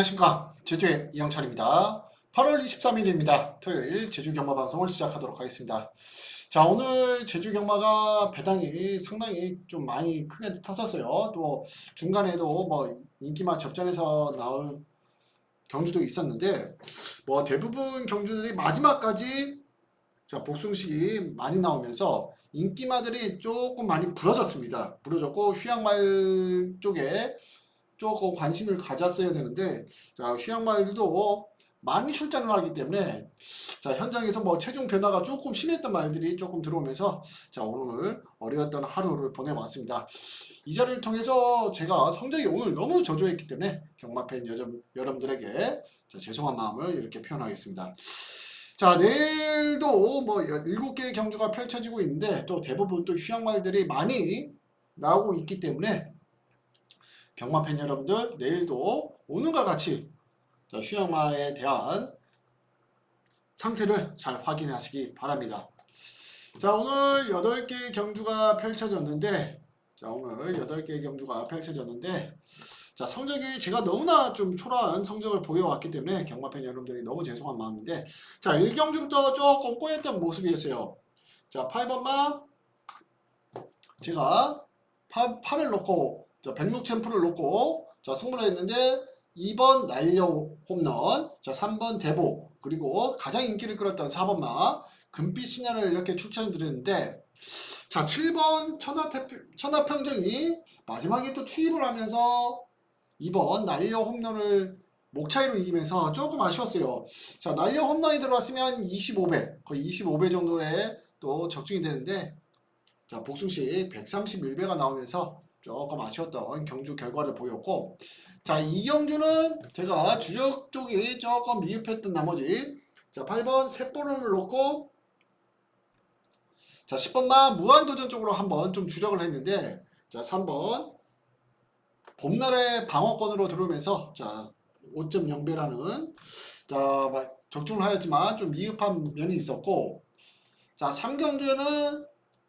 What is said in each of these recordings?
안녕하십니까. 제주의 이영철입니다. 8월 23일입니다. 토요일 제주 경마 방송을 시작하도록 하겠습니다. 자 오늘 제주 경마가 배당이 상당히 좀 많이 크게 터졌어요. 또 중간에도 뭐 인기마 접전에서 나올 경주도 있었는데 뭐 대부분 경주들이 마지막까지 자 복숭식이 많이 나오면서 인기마들이 조금 많이 부러졌습니다. 부러졌고 휴양말 쪽에 조금 관심을 가졌어야 되는데 자 휴양말들도 많이 출전을 하기 때문에 자 현장에서 뭐 체중 변화가 조금 심했던 말들이 조금 들어오면서 자 오늘 어려웠던 하루를 보내봤습니다. 이 자리를 통해서 제가 성적이 오늘 너무 저조했기 때문에 경마팬 여러분, 여러분들에게 자, 죄송한 마음을 이렇게 표현하겠습니다. 자 내일도 뭐 일곱 개의 경주가 펼쳐지고 있는데 또 대부분 또 휴양말들이 많이 나오고 있기 때문에 경마 팬 여러분들 내일도 오늘과 같이 자, 휴양마에 대한 상태를 잘 확인하시기 바랍니다. 자 오늘 8개 경주가 펼쳐졌는데 자 오늘 8개 경주가 펼쳐졌는데 자 성적이 제가 너무나 좀 초라한 성적을 보여왔기 때문에 경마팬 여러분들이 너무 죄송한 마음인데 자 1경주부터 조금 꼬였던 모습이었어요. 자 8번마 제가 8, 8을 놓고 자, 106 챔프를 놓고 자, 승부를 했는데 2번 날려 홈런, 자, 3번 대보, 그리고 가장 인기를 끌었던 4번 마 금빛 신화를 이렇게 추천드렸는데 자, 7번 천하태, 천하평정이 마지막에 또 투입을 하면서 2번 날려 홈런을 목차이로 이기면서 조금 아쉬웠어요. 자, 날려 홈런이 들어왔으면 25배, 거의 25배 정도의 또 적중이 되는데 자, 복숭씨 131배가 나오면서 조금 아쉬웠던 경주 결과를 보였고 자 이경주는 제가 주력 쪽이 조금 미흡했던 나머지 자 8번 셋볼을 놓고 자 10번만 무한도전 쪽으로 한번 좀 주력을 했는데 자 3번 봄날의 방어권으로 들어오면서 자 5.0배라는 자 적중을 하였지만 좀 미흡한 면이 있었고 자 3경주에는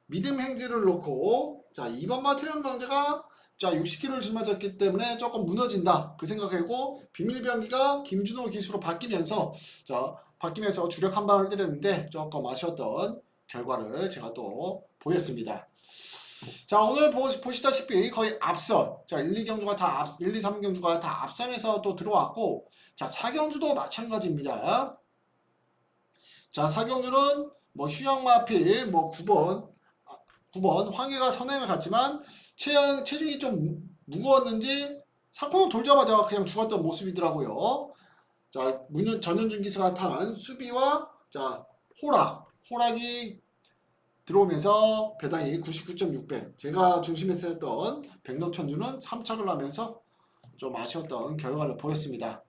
믿음 행지를 놓고 자, 2번마 태연 강제가 자, 60kg를 짊어졌기 때문에 조금 무너진다. 그 생각하고 비밀병기가 김준호 기수로 바뀌면서 자, 바뀌면서 주력 한 방을 때렸는데 조금 아쉬웠던 결과를 제가 또 보였습니다. 자, 오늘 보, 보시다시피 거의 앞선. 자, 1, 2경주가 다 앞, 1, 2, 3경주가 다 앞선에서 또 들어왔고 자, 4경주도 마찬가지입니다. 자, 4경주는 뭐 휴양마필 뭐 9번 9번 황해가 선행을 갔지만 체형, 체중이 좀 무거웠는지 사건을 돌자마자 그냥 죽었던 모습이더라고요. 자, 문현 전현준 기수가 탄 수비와 자 호락, 호락이 들어오면서 배당이 99.6배. 제가 중심에서 했던 백노천주는 3착을 하면서 좀 아쉬웠던 결과를 보였습니다.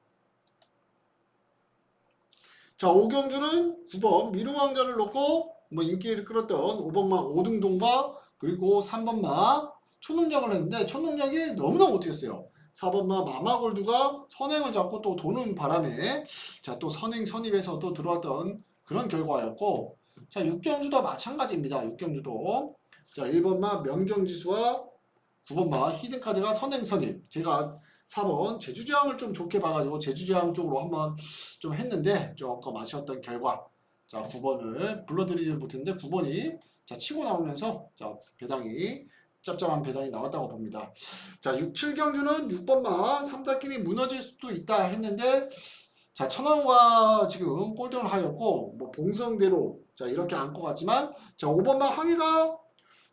자, 오경주는 9번 미르왕자를 놓고 뭐 인기를 끌었던 5번마 오등동바 그리고 3번마 초능장을 했는데 초능장이 너무나 못했어요. 4번마 마마골드가 선행을 잡고 또 도는 바람에 자 또 선행 선입에서 또 들어왔던 그런 결과였고 자 6경주도 마찬가지입니다. 6경주도 자 1번마 명경지수와 9번마 히든카드가 선행 선입 제가 4번 제주지항을 좀 좋게 봐가지고 제주지항 쪽으로 한번 좀 했는데 조금 아쉬웠던 결과 자 9번을 불러드리지 못했는데 9번이 자 치고 나오면서 자 배당이 짭짤한 배당이 나왔다고 봅니다. 자 6, 7경주는 6번만 3다끼리 무너질 수도 있다 했는데 자 천왕과 지금 꼴등을 하였고 뭐 봉성대로 자 이렇게 안고 갔지만 자 5번만 항해가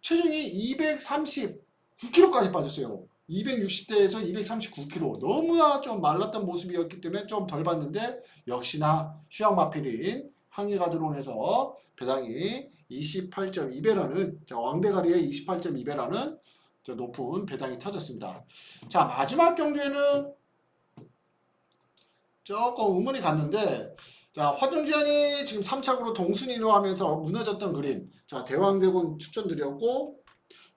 체중이 239kg까지 빠졌어요. 260대에서 239kg 너무나 좀 말랐던 모습이었기 때문에 좀 덜 봤는데 역시나 휴양 마필인 항해가 들어오면서 배당이 28.2배라는 왕대가리의 28.2배라는 높은 배당이 터졌습니다. 자 마지막 경주에는 조금 의문이 갔는데 자 화중지안이 지금 3착으로 동순위로 하면서 무너졌던 그림 자 대왕대군 추천드렸고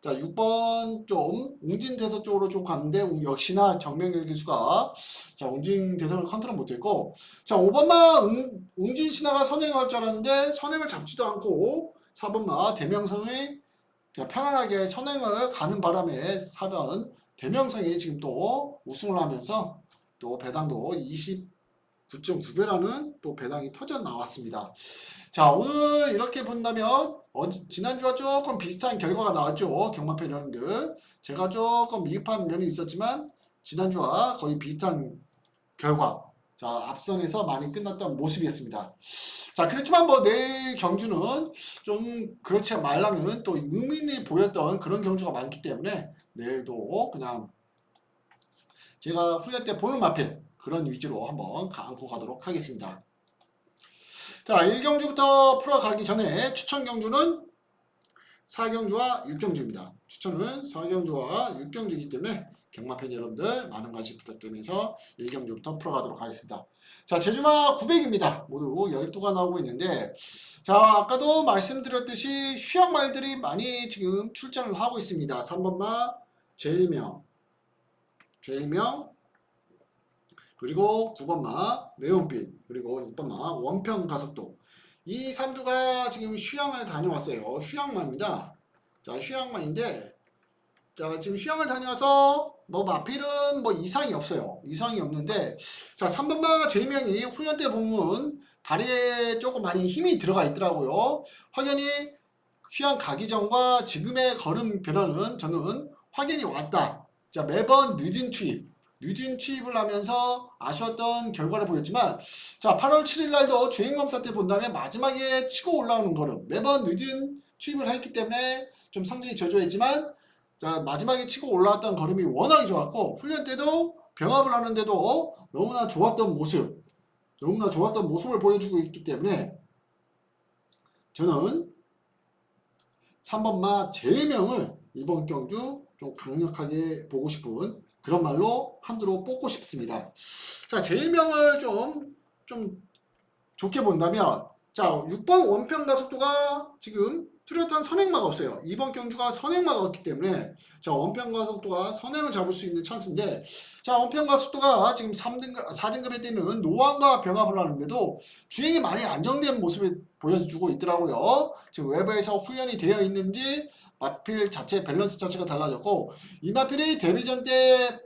자 6번 좀 웅진대서 쪽으로 좀 갔는데 역시나 정명길 기수가 자 웅진대선을 컨트롤 못했고 자 5번마 웅, 웅진신하가 선행할 줄 알았는데 선행을 잡지도 않고 4번마 대명성이 편안하게 선행을 가는 바람에 4번 대명성이 지금 또 우승을 하면서 또 배당도 29.9배라는 또 배당이 터져 나왔습니다. 자 오늘 이렇게 본다면 어, 지난주와 조금 비슷한 결과가 나왔죠. 경마팬 여러분들 제가 조금 미흡한 면이 있었지만 지난주와 거의 비슷한 결과 자 앞선에서 많이 끝났던 모습이었습니다. 자 그렇지만 뭐 내일 경주는 좀 그렇지 말라는 또 의미를 보였던 그런 경주가 많기 때문에 내일도 그냥 제가 훈련 때 보는 마필 그런 위주로 한번 안고 가도록 하겠습니다. 자 1경주부터 풀어가기 전에 추천 경주는 4경주와 6경주입니다. 추천은 4경주와 6경주이기 때문에 경마팬 여러분들 많은 관심 부탁드리면서 1경주부터 풀어가도록 하겠습니다. 자, 제주마 900입니다. 모두 12가 나오고 있는데, 자, 아까도 말씀드렸듯이 휴양말들이 많이 지금 출전을 하고 있습니다. 3번마 제일명, 제일명, 그리고 9번마 네온빛, 그리고 6번마 원평 가속도. 이 3두가 지금 휴양을 다녀왔어요. 휴양마입니다. 자, 휴양마인데, 자, 지금 휴양을 다녀와서 뭐 마필은 뭐 이상이 없어요. 이상이 없는데 자 3번마 제일명이 훈련 때 보면 다리에 조금 많이 힘이 들어가 있더라고요. 확연히 휴양 가기 전과 지금의 걸음 변화는 저는 확연히 왔다. 자 매번 늦은 투입, 늦은 투입을 하면서 아쉬웠던 결과를 보였지만 자 8월 7일 날도 주행 검사 때 본다면 마지막에 치고 올라오는 걸음. 매번 늦은 투입을 했기 때문에 좀 성적이 저조했지만 자, 마지막에 치고 올라왔던 걸음이 워낙에 좋았고 훈련 때도 병합을 하는데도 너무나 좋았던 모습 너무나 좋았던 모습을 보여주고 있기 때문에 저는 3번마 제일명을 이번 경주 좀 강력하게 보고 싶은 그런 말로 한두로 뽑고 싶습니다. 자, 제일명을 좀, 좀 좋게 본다면 자, 6번 원평 가속도가 지금 뚜렷한 선행마가 없어요. 이번 경주가 선행마가 없기 때문에 자 원평 가속도가 선행을 잡을 수 있는 찬스인데 자 원평 가속도가 지금 3등급, 4등급에 때는 노안과 병합을 하는데도 주행이 많이 안정된 모습을 보여주고 있더라고요. 지금 외부에서 훈련이 되어 있는지 마필 자체 밸런스 자체가 달라졌고 이 마필이 데뷔전 때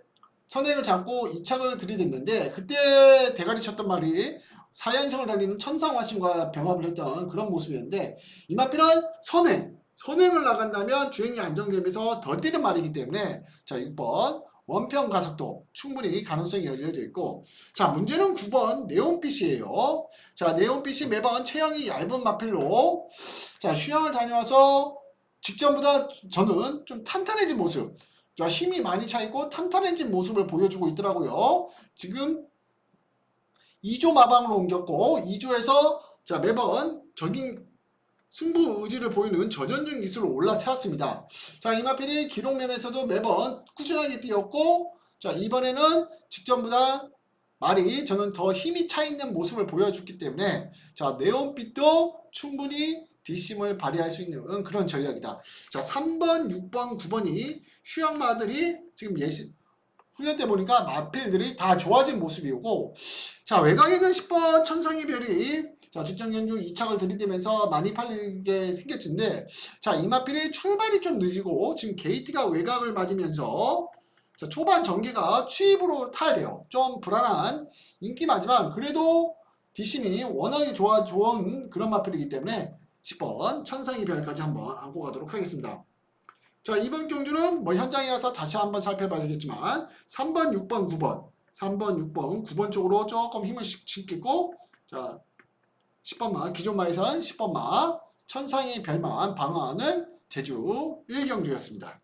선행을 잡고 이착을 들이댔는데 그때 대가리 쳤던 말이 4연승을 달리는 천상화신과 병합을 했던 그런 모습이었는데 이마필은 선행, 선행을 나간다면 주행이 안정되면서 더 뛰는 말이기 때문에 자 6번. 원평 가속도 충분히 가능성이 열려져 있고 자 문제는 9번. 네온빛이에요. 자 네온빛이 매번 체형이 얇은 마필로 자 휴양을 다녀와서 직전보다 저는 좀 탄탄해진 모습. 자 힘이 많이 차 있고 탄탄해진 모습을 보여주고 있더라고요. 지금 2조 마방으로 옮겼고 2조에서 자 매번 적인 승부 의지를 보이는 전현중 기술로 올라탔습니다. 자 이마필이 기록면에서도 매번 꾸준하게 뛰었고 자 이번에는 직전보다 말이 저는 더 힘이 차 있는 모습을 보여줬기 때문에 자 네온빛도 충분히 뒷심을 발휘할 수 있는 그런 전략이다. 자 3번, 6번, 9번이 휴양마들이 지금 예시 훈련 때 보니까 마필들이 다 좋아진 모습이고 자 외곽에는 10번 천상의 별이 자 직전 경주 2착을 들이대면서 많이 팔리게 생겼는데 자 이마필의 출발이 좀 늦고 지금 게이트가 외곽을 맞으면서 자 초반 전개가 취입으로 타야 돼요 좀 불안한 인기마지만 그래도 뒷심이 워낙에 좋아 좋은 그런 마필이기 때문에 10번 천상의 별까지 한번 안고 가도록 하겠습니다. 자 이번 경주는 뭐 현장에 와서 다시 한번 살펴봐야겠지만 3번, 6번, 9번 3번, 6번, 9번 쪽으로 조금 힘을 실기고 자 10번마 기존 마에선 10번마 천상의 별만 방어하는 제주 1경주였습니다.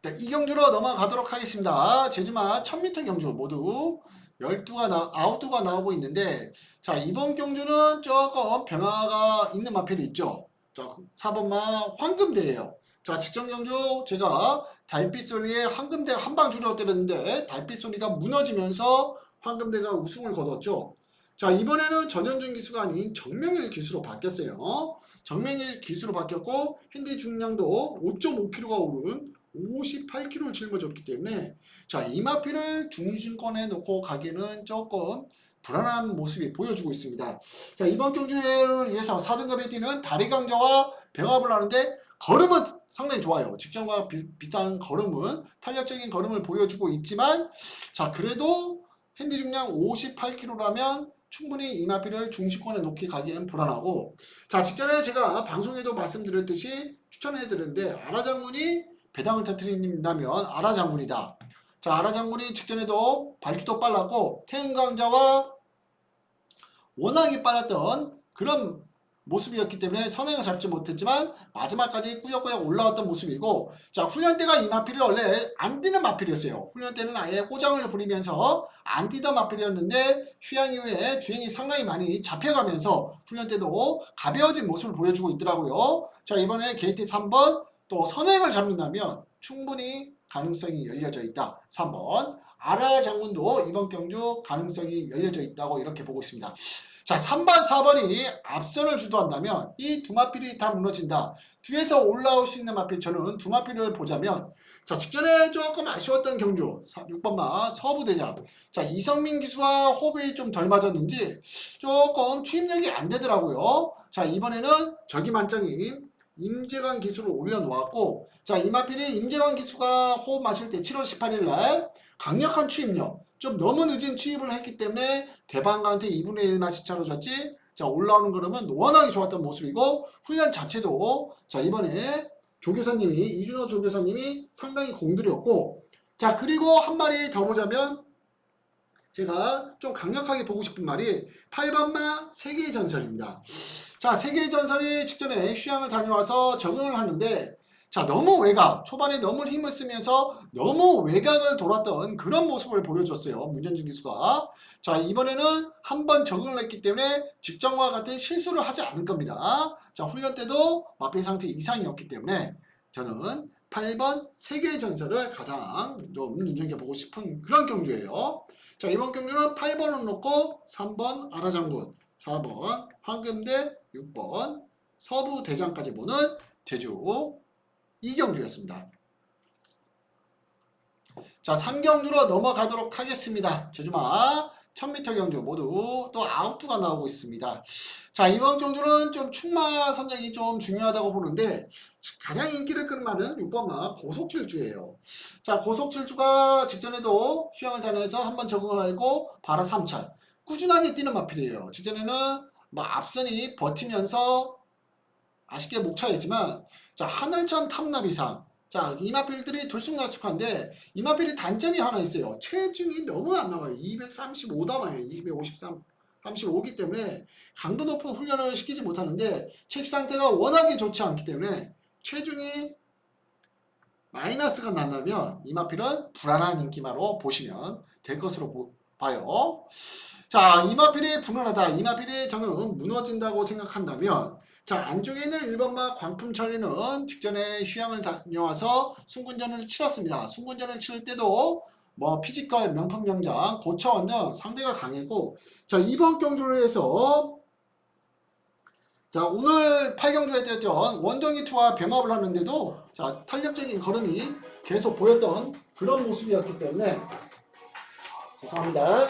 네, 이 경주로 넘어가도록 하겠습니다. 제주마 1000m 경주 모두 12가 나, 9두가 나오고 있는데 자 이번 경주는 조금 변화가 있는 마필이 있죠. 자, 4번마 황금대예요. 자, 직전 경주 제가 달빛 소리에 황금대 한 방 줄여 때렸는데 달빛 소리가 무너지면서 황금대가 우승을 거뒀죠. 자, 이번에는 전현준 기수가 아닌 정명일 기수로 바뀌었어요. 정명일 기수로 바뀌었고 핸디 중량도 5.5kg가 오른 58kg를 짊어졌기 때문에 자, 이마피를 중심권에 놓고 가기는 조금 불안한 모습이 보여주고 있습니다. 자, 이번 경주를 위해서 4등급에 뛰는 다리 강자와 병합을 하는데 걸음은 상당히 좋아요. 직전과 비, 비슷한 걸음은 탄력적인 걸음을 보여주고 있지만 자 그래도 핸디 중량 58kg라면 충분히 이마피를 중시권에 놓기 가기엔 불안하고 자 직전에 제가 방송에도 말씀드렸듯이 추천해드렸는데 아라 장군이 배당을 터트린다면 아라 장군이다. 자 아라 장군이 직전에도 발주도 빨랐고 태흥 강자와 워낙에 빨랐던 그런 모습이었기 때문에 선행을 잡지 못했지만 마지막까지 꾸역꾸역 올라왔던 모습이고 자 훈련 때가 이 마필이 원래 안 뛰는 마필이었어요. 훈련 때는 아예 꼬장을 부리면서 안 뛰던 마필이었는데 휴양 이후에 주행이 상당히 많이 잡혀가면서 훈련 때도 가벼워진 모습을 보여주고 있더라고요. 자 이번에 게이트 3번 또 선행을 잡는다면 충분히 가능성이 열려져 있다. 3번 아라 장군도 이번 경주 가능성이 열려져 있다고 이렇게 보고 있습니다 자, 3번, 4번이 앞선을 주도한다면 이 두 마필이 다 무너진다. 뒤에서 올라올 수 있는 마필 저는 두 마필을 보자면 자, 직전에 조금 아쉬웠던 경주 6번마 서부대장. 자, 이성민 기수와 호흡이 좀 덜 맞았는지 조금 추임력이 안 되더라고요. 자, 이번에는 저기 만장인 임재관 기수를 올려놓았고 자, 이 마필이 임재관 기수가 호흡 마실 때 7월 18일 날 강력한 추임력 좀 너무 늦은 취입을 했기 때문에 대방가한테 2분의 1만 시차로 졌지. 자 올라오는 걸음은 워낙에 좋았던 모습이고 훈련 자체도 자 이번에 조교사님이 이준호 조교사님이 상당히 공들였고 자 그리고 한 마리 더 보자면 제가 좀 강력하게 보고 싶은 말이 8번마 세계의 전설입니다. 자 세계의 전설이 직전에 휴양을 다녀와서 적응을 하는데 자 너무 외곽 초반에 너무 힘을 쓰면서 너무 외곽을 돌았던 그런 모습을 보여줬어요 문전준 기수가. 자 이번에는 한 번 적응을 했기 때문에 직전과 같은 실수를 하지 않을 겁니다. 자 훈련 때도 마필 상태 이상이었기 때문에 저는 8번 세계의 전설을 가장 좀 눈여겨 보고 싶은 그런 경주예요. 자 이번 경주는 8번을 놓고 3번 아라장군 4번 황금대 6번 서부 대장까지 보는 제주 이경주였습니다. 자, 3경주로 넘어가도록 하겠습니다. 제주마 1000m 경주 모두 또 아웃두가 나오고 있습니다. 자, 이번 경주는 좀 충마 선정이 좀 중요하다고 보는데 가장 인기를 말은 6번마 고속질주예요. 자, 고속질주가 직전에도 휴양을 다녀서 한번 적응을 하고 바로 3차 꾸준하게 뛰는 마필이에요. 직전에는 뭐 앞선이 버티면서 아쉽게 목차였지만 자 하늘천 탐나비상. 자 이마필들이 들쑥날쑥한데 이마필이 단점이 하나 있어요. 체중이 너무 안 나와요. 235담아요. 253 35기 때문에 강도 높은 훈련을 시키지 못하는데 책 상태가 워낙에 좋지 않기 때문에 체중이 마이너스가 난다면 이마필은 불안한 인기마로 보시면 될 것으로 보, 봐요. 자 이마필이 불안하다. 이마필이 저는 무너진다고 생각한다면 자 안쪽에는 1번마 광풍천리는 직전에 휴양을 다녀와서 순군전을 치렀습니다. 순군전을 치를 때도 뭐 피지컬 명품 명장 고차원 등 상대가 강했고 자 이번 경주를 해서 자 오늘 8경주에 뛰었던 원동이 투와 병합을 하는데도 자 탄력적인 걸음이 계속 보였던 그런 모습이었기 때문에 죄송합니다.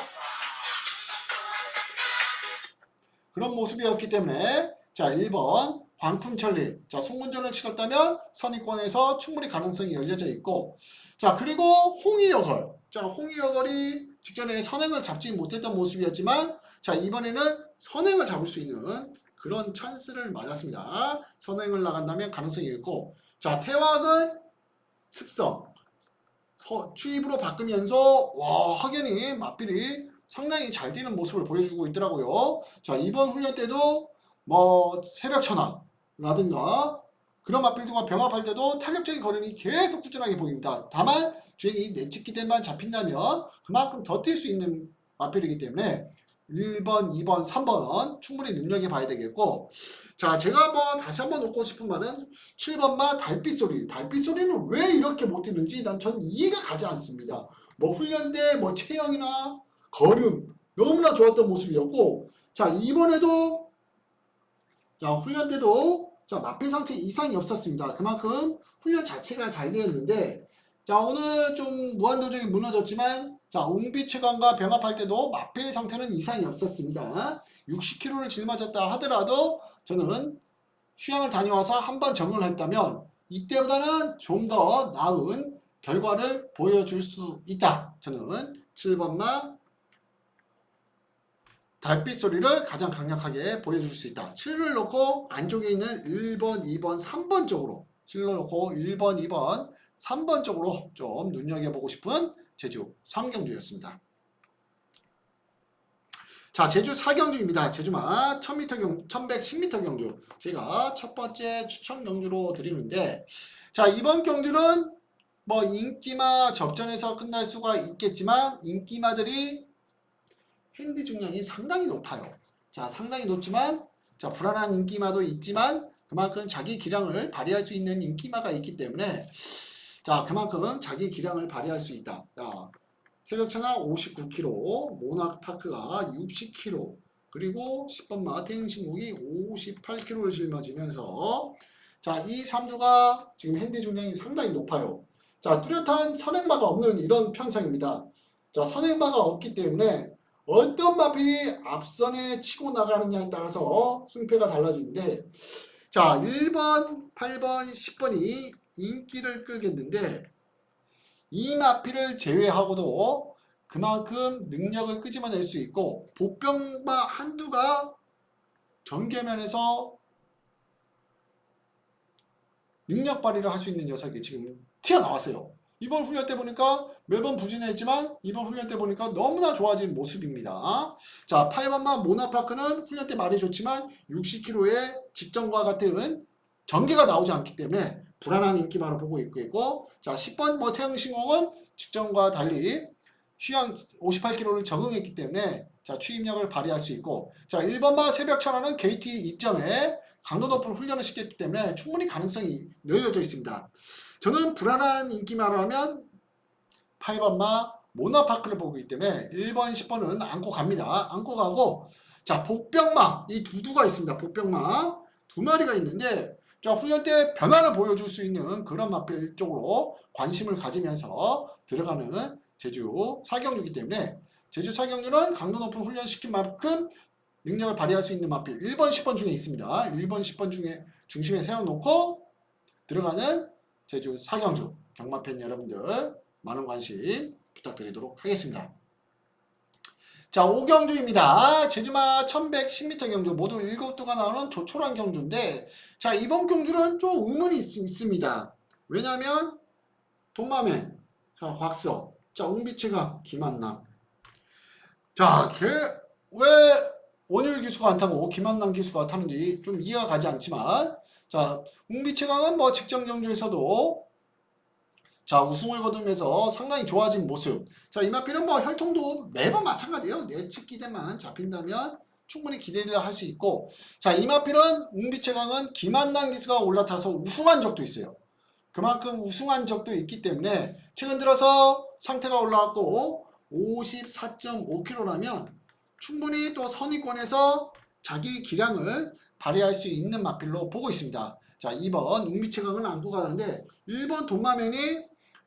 그런 모습이었기 때문에 자 1번. 광풍천리. 자 송문전을 치렀다면 선의권에서 충분히 가능성이 열려져 있고. 자 그리고 홍의여걸. 자 홍의여걸이 직전에 선행을 잡지 못했던 모습이었지만 자 이번에는 선행을 잡을 수 있는 그런 찬스를 맞았습니다. 선행을 나간다면 가능성이 있고. 자 태왕은 습성. 서, 추입으로 바꾸면서 와 확연히 맞비리 상당히 잘 뛰는 모습을 보여주고 있더라고요. 자 이번 훈련 때도 뭐 새벽 천왕라든가 그런 맞빌드와 병합할 때도 탄력적인 걸음이 계속 꾸준하게 보입니다. 다만 주행이 내찍기대만 잡힌다면 그만큼 더 뛸 수 있는 맞빌이기 때문에 1번, 2번, 3번 충분히 눈여겨 봐야 되겠고 자 제가 뭐 다시 한번 놓고 싶은 말은 7번마 달빛 소리 달빛 소리는 왜 이렇게 못 뛰는지 난 전 이해가 가지 않습니다. 뭐 훈련대 뭐 체형이나 걸음 너무나 좋았던 모습이었고 자 이번에도 자, 훈련 때도 자, 마필 상태 이상이 없었습니다. 그만큼 훈련 자체가 잘 되었는데 자, 오늘 좀 무한도전이 무너졌지만 자, 웅비 체감과 병합할 때도 마필 상태는 이상이 없었습니다. 60kg를 짊어졌다 하더라도 저는 휴양을 다녀와서 한 번 적응을 했다면 이때보다는 좀 더 나은 결과를 보여줄 수 있다. 저는 7번만 달빛 소리를 가장 강력하게 보여줄 수 있다. 7을 놓고 안쪽에 있는 1번, 2번, 3번 쪽으로 7을 놓고 1번, 2번, 3번 쪽으로 좀 눈여겨보고 싶은 제주 3경주였습니다. 자, 제주 4경주입니다. 제주마 1000m 경, 1110m 경주. 제가 첫 번째 추천 경주로 드리는데, 자, 이번 경주는 뭐 인기마 접전에서 끝날 수가 있겠지만, 인기마들이 핸디 중량이 상당히 높아요. 자, 상당히 높지만, 자, 불안한 인기마도 있지만, 그만큼 자기 기량을 발휘할 수 있는 인기마가 있기 때문에, 자, 그만큼 자기 기량을 발휘할 수 있다. 자, 새벽차가 59km, 모나파크가 60km, 그리고 10번 마탱 신곡이 58km를 짊어지면서 자, 이 3두가 지금 핸디 중량이 상당히 높아요. 자, 뚜렷한 선행마가 없는 이런 편상입니다. 자, 선행마가 없기 때문에 어떤 마필이 앞선에 치고 나가느냐에 따라서 승패가 달라지는데 자, 1번, 8번, 10번이 인기를 끌겠는데 이 마피를 제외하고도 그만큼 능력을 끄집어낼 수 있고 복병마 한두가 전개면에서 능력 발휘를 할 수 있는 녀석이 지금 튀어나왔어요. 이번 훈련 때 보니까 매번 부진했지만 이번 훈련 때 보니까 너무나 좋아진 모습입니다. 자, 8번마 모나파크는 훈련 때 말이 좋지만 60km의 직전과 같은 전개가 나오지 않기 때문에 불안한 인기만을 보고 있고 자 10번 뭐 태영신공은 직전과 달리 휴양 58km를 적응했기 때문에 자 추임력을 발휘할 수 있고 자 1번마 새벽 천하는 게이트 2점에 강도 높은 훈련을 시켰기 때문에 충분히 가능성이 열려져 있습니다. 저는 불안한 인기만을 하면 8번마 모나파크를 보고 있기 때문에 1번, 10번은 안고 갑니다. 안고 가고 자 복병마 이 두두가 있습니다. 복병마 두 마리가 있는데 자, 훈련 때 변화를 보여줄 수 있는 그런 마필 쪽으로 관심을 가지면서 들어가는 제주 사경주이기 때문에 제주 사경주는 강도 높은 훈련 시킨 만큼 능력을 발휘할 수 있는 마필 1번, 10번 중에 있습니다. 1번, 10번 중에 중심에 세워놓고 들어가는 제주 사경주 경마팬 여러분들 많은 관심 부탁드리도록 하겠습니다. 자, 5경주입니다. 제주마 1110m 경주 모두 7두가 나오는 조촐한 경주인데 자, 이번 경주는 좀 의문이 있, 습니다 왜냐하면 돈마맨, 자, 곽서, 자, 웅비치가 김한남. 자, 걔 왜 원효일 기수가 안 타고 김한남 기수가 타는지 좀 이해가 가지 않지만 자, 웅비치강은 뭐 직전 경주에서도 자 우승을 거두면서 상당히 좋아진 모습. 자 이마필은 뭐 혈통도 매번 마찬가지예요. 예측 기대만 잡힌다면 충분히 기대를 할 수 있고 자 이마필은 웅비체강은 김한남 기수가 올라타서 우승한 적도 있어요. 그만큼 우승한 적도 있기 때문에 최근 들어서 상태가 올라왔고 54.5kg라면 충분히 또 선의권에서 자기 기량을 발휘할 수 있는 마필로 보고 있습니다. 자 2번 웅비체강은 안고 가는데 1번 돈마맨이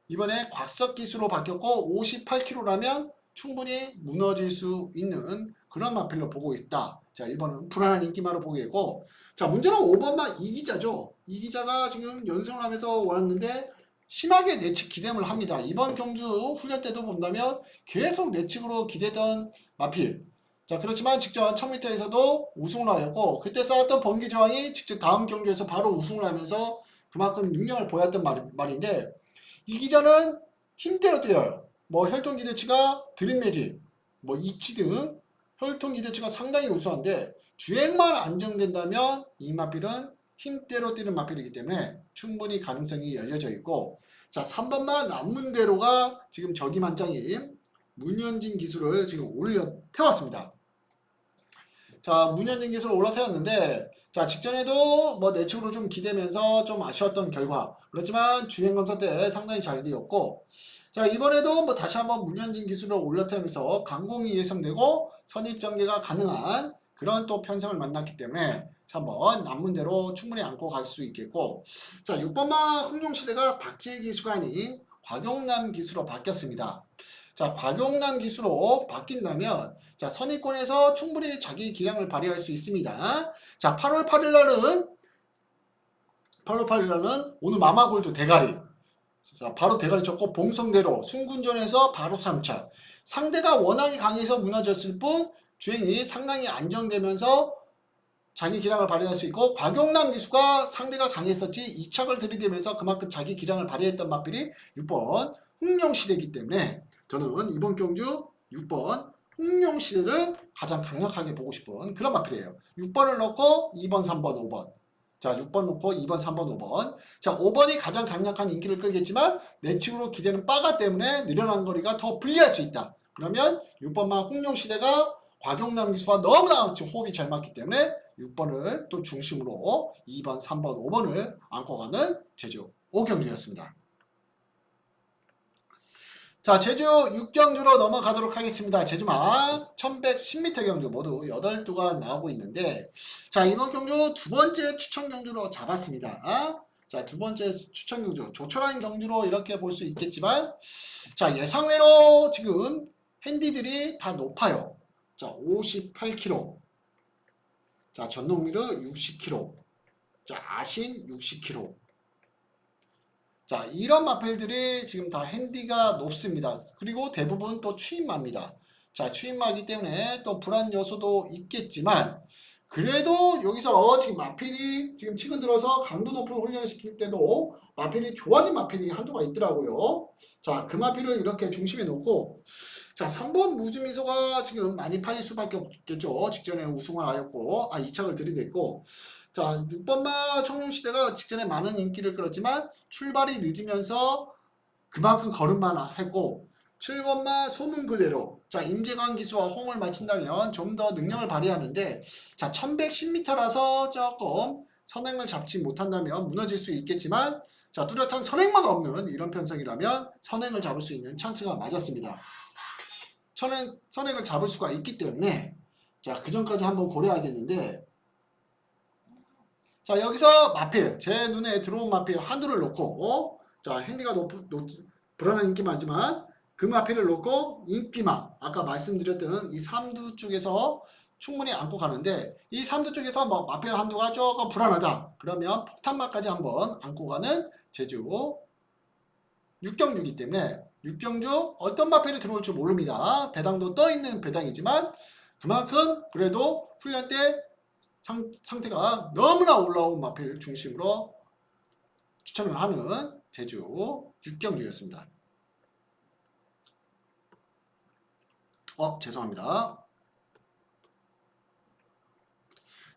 이번에 곽석 기수로 바뀌었고 58kg라면 충분히 무너질 수 있는 그런 마필로 보고 있다. 자, 1번은 불안한 인기마로 보겠고 자, 문제는 5번만 이 기자죠. 이 기자가 지금 연승을 하면서 왔는데 심하게 내측 기대을 합니다. 이번 경주 훈련 때도 본다면 계속 내측으로 기대던 마필. 자, 그렇지만 직전 1000m에서도 우승을 하였고 그때 쌓았던 번기 저항이 직접 다음 경주에서 바로 우승을 하면서 그만큼 능력을 보였던 말, 말인데 이 기자는 힘대로 때려요. 뭐 혈통 기대치가 드림매직, 뭐 이치 등 혈통 기대치가 상당히 우수한데 주행만 안정된다면 이 마필은 힘대로 뛰는 마필이기 때문에 충분히 가능성이 열려져 있고 자 3번만 남문대로가 지금 저기 만장인 문현진 기술을 지금 올려 태웠습니다. 자 문현진 기술을 올라 태웠는데 자 직전에도 뭐 내측으로 좀 기대면서 좀 아쉬웠던 결과 그렇지만 주행 검사 때 상당히 잘 되었고 자 이번에도 뭐 다시 한번 문현진 기술을 올라타면서 강공이 예상되고 선입 전개가 가능한 그런 또 편성을 만났기 때문에 한번 남문대로 충분히 안고 갈 수 있겠고 자 6번마 흥룡시대가 박지혜 기수가 아닌 곽용남 기수로 바뀌었습니다. 자, 곽용남 기수로 바뀐다면 자, 선의권에서 충분히 자기 기량을 발휘할 수 있습니다. 자, 8월 8일 날은 858이라는 오늘 마마골드 대가리. 자, 바로 대가리 쳤고 봉성대로 순군전에서 바로 3차. 상대가 워낙에 강해서 무너졌을 뿐 주행이 상당히 안정되면서 자기 기량을 발휘할 수 있고 곽용남 기수가 상대가 강했었지 이착을 들이대면서 그만큼 자기 기량을 발휘했던 마필이 6번 흥룡시대이기 때문에 저는 이번 경주 6번 흥룡시대를 가장 강력하게 보고 싶은 그런 마필이에요. 6번을 넣고 2번, 3번, 5번. 자, 6번 놓고 2번, 3번, 5번. 자, 5번이 가장 강력한 인기를 끌겠지만 내측으로 기대는 빠가 때문에 늘어난 거리가 더 불리할 수 있다. 그러면 6번만 홍룡 시대가 곽용남 기수와 너무나 호흡이 잘 맞기 때문에 6번을 또 중심으로 2번, 3번, 5번을 안고 가는 제주 5경주였습니다. 자, 제주 6경주로 넘어가도록 하겠습니다. 제주막 1110m 경주 모두 8두가 나오고 있는데 자, 이번 경주 두 번째 추천 경주로 잡았습니다. 아? 자, 두 번째 추천 경주 조촐한 경주로 이렇게 볼 수 있겠지만 자, 예상외로 지금 핸디들이 다 높아요. 자, 58kg. 자, 전동미르 60kg. 자, 아신 60kg. 자, 이런 마펠들이 지금 다 핸디가 높습니다. 그리고 대부분 또 추임마입니다. 자, 추임마이기 때문에 또 불안 요소도 있겠지만, 그래도 여기서 지금 마필이 지금 최근 들어서 강도 높은 훈련을 시킬 때도 마필이 좋아진 마필이 한두가 있더라고요. 자, 그 마필을 이렇게 중심에 놓고, 자, 3번 무즈미소가 지금 많이 팔릴 수밖에 없겠죠. 직전에 우승을 하였고, 아, 2착을 들이댔고, 자, 6번마 청룡시대가 직전에 많은 인기를 끌었지만 출발이 늦으면서 그만큼 걸음만 했고 7번마 소문 그대로 자 임재관 기수와 홍을 마친다면 좀 더 능력을 발휘하는데 자 1110m라서 조금 선행을 잡지 못한다면 무너질 수 있겠지만 자 뚜렷한 선행마가 없는 이런 편성이라면 선행을 잡을 수 있는 찬스가 맞았습니다. 선행, 선행을 잡을 수가 있기 때문에 자 그 전까지 한번 고려하겠는데 자 여기서 마필. 제 눈에 들어온 마필 한두를 놓고 어? 자 핸디가 높, 높 불안한 인기 많지만 그 마필을 놓고 인기마. 아까 말씀드렸던 이 삼두 쪽에서 충분히 안고 가는데 이 삼두 쪽에서 뭐 마필 한두가 조금 불안하다. 그러면 폭탄마까지 한번 안고 가는 제주 육경주이기 때문에 육경주 어떤 마필이 들어올지 모릅니다. 배당도 떠 있는 배당이지만 그만큼 그래도 훈련 때 상, 상태가 너무나 올라온 마필 중심으로 추천을 하는 제주 6경주였습니다. 어, 죄송합니다.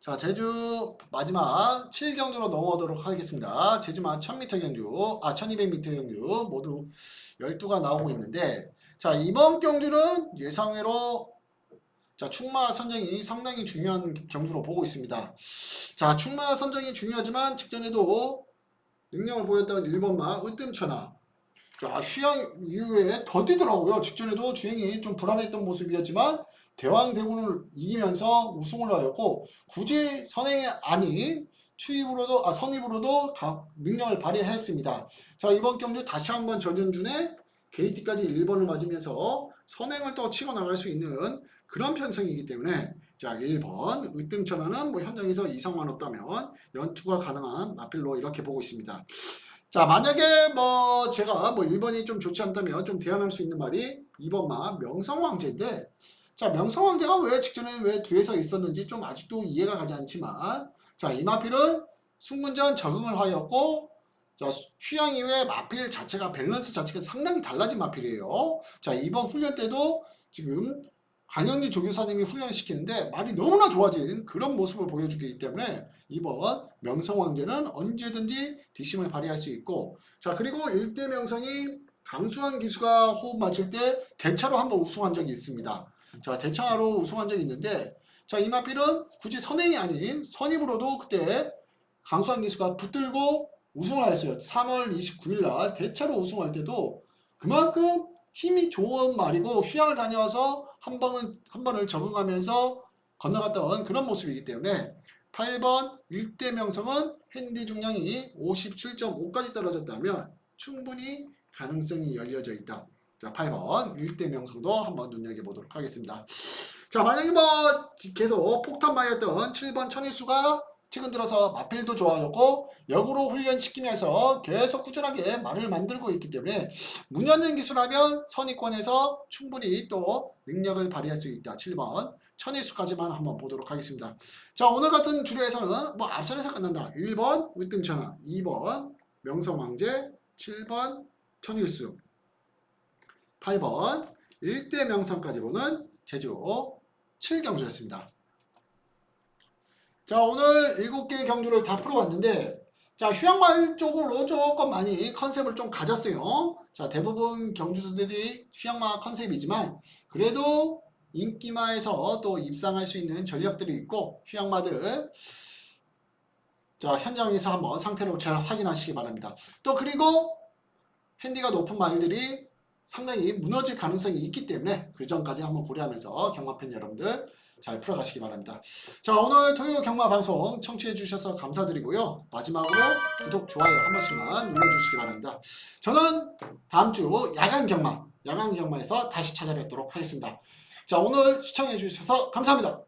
자, 제주 마지막 7경주로 넘어가도록 하겠습니다. 제주 만 1000m 경주, 아, 1200m 경주 모두 12가 나오고 있는데, 자, 이번 경주는 예상외로 자, 충마 선정이 상당히 중요한 경주로 보고 있습니다. 자, 충마 선정이 중요하지만 직전에도 능력을 보였던 1번마 으뜸천하. 자, 휴양 이후에 더 뛰더라고요. 직전에도 주행이 좀 불안했던 모습이었지만 대왕대군을 이기면서 우승을 하였고 굳이 선행이 아닌 추입으로도 아 선입으로도 다 능력을 발휘했습니다. 자 이번 경주 다시 한번 전현준의 게이트까지 1번을 맞으면서 선행을 또 치고 나갈 수 있는 그런 편성이기 때문에 자 1번 으뜸천하는 뭐 현장에서 이상만 없다면 연투가 가능한 마필로 이렇게 보고 있습니다. 자 만약에 뭐 제가 뭐 1번이 좀 좋지 않다면 좀 대안할 수 있는 말이 2번만 명성황제인데 자 명성황제가 왜 직전에 왜 뒤에서 있었는지 좀 아직도 이해가 가지 않지만 자이 마필은 순군전 적응을 하였고 자, 휴양 이후에 마필 자체가 밸런스 자체가 상당히 달라진 마필이에요. 자, 이번 훈련 때도 지금 강영리 조교사님이 훈련을 시키는데 말이 너무나 좋아진 그런 모습을 보여주기 때문에 이번 명성왕제는 언제든지 뒷심을 발휘할 수 있고 자 그리고 일대 명성이 강수환 기수가 호흡 맞출 때 대차로 한번 우승한 적이 있습니다. 자 대차로 우승한 적이 있는데 자 이마필은 굳이 선행이 아닌 선입으로도 그때 강수환 기수가 붙들고 우승을 하였어요. 3월 29일 날 대차로 우승할 때도 그만큼 힘이 좋은 말이고 휴양을 다녀와서 한 번은 한 번을 적응하면서 건너갔던 그런 모습이기 때문에 8번 일대 명성은 핸디 중량이 57.5까지 떨어졌다면 충분히 가능성이 열려져 있다. 자, 8번 일대 명성도 한번 눈여겨 보도록 하겠습니다. 자, 만약에 뭐 계속 폭탄 마이였던 7번 천일수가 최근 들어서 마필도 좋아졌고 역으로 훈련시키면서 계속 꾸준하게 말을 만들고 있기 때문에 문현는 기술하면 선의권에서 충분히 또 능력을 발휘할 수 있다. 7번 천일수까지만 한번 보도록 하겠습니다. 자 오늘 같은 주례에서는 뭐 앞선에서 끝난다. 1번 위등천하 2번 명성황제 7번 천일수 8번 일대 명성까지 보는 제주 7경주였습니다. 자 오늘 7개의 경주를 다 풀어봤는데 자 휴양마을 쪽으로 조금 많이 컨셉을 좀 가졌어요. 자 대부분 경주들이 휴양마 컨셉이지만 그래도 인기마에서 또 입상할 수 있는 전력들이 있고 휴양마들 자 현장에서 한번 상태를 잘 확인하시기 바랍니다. 또 그리고 핸디가 높은 마을들이 상당히 무너질 가능성이 있기 때문에 그 전까지 한번 고려하면서 경마팬 여러분들 잘 풀어가시기 바랍니다. 자 오늘 토요 경마 방송 청취해 주셔서 감사드리고요. 마지막으로 구독 좋아요 한 번씩만 눌러주시기 바랍니다. 저는 다음 주 야간 경마 야간 경마에서 다시 찾아뵙도록 하겠습니다. 자 오늘 시청해 주셔서 감사합니다.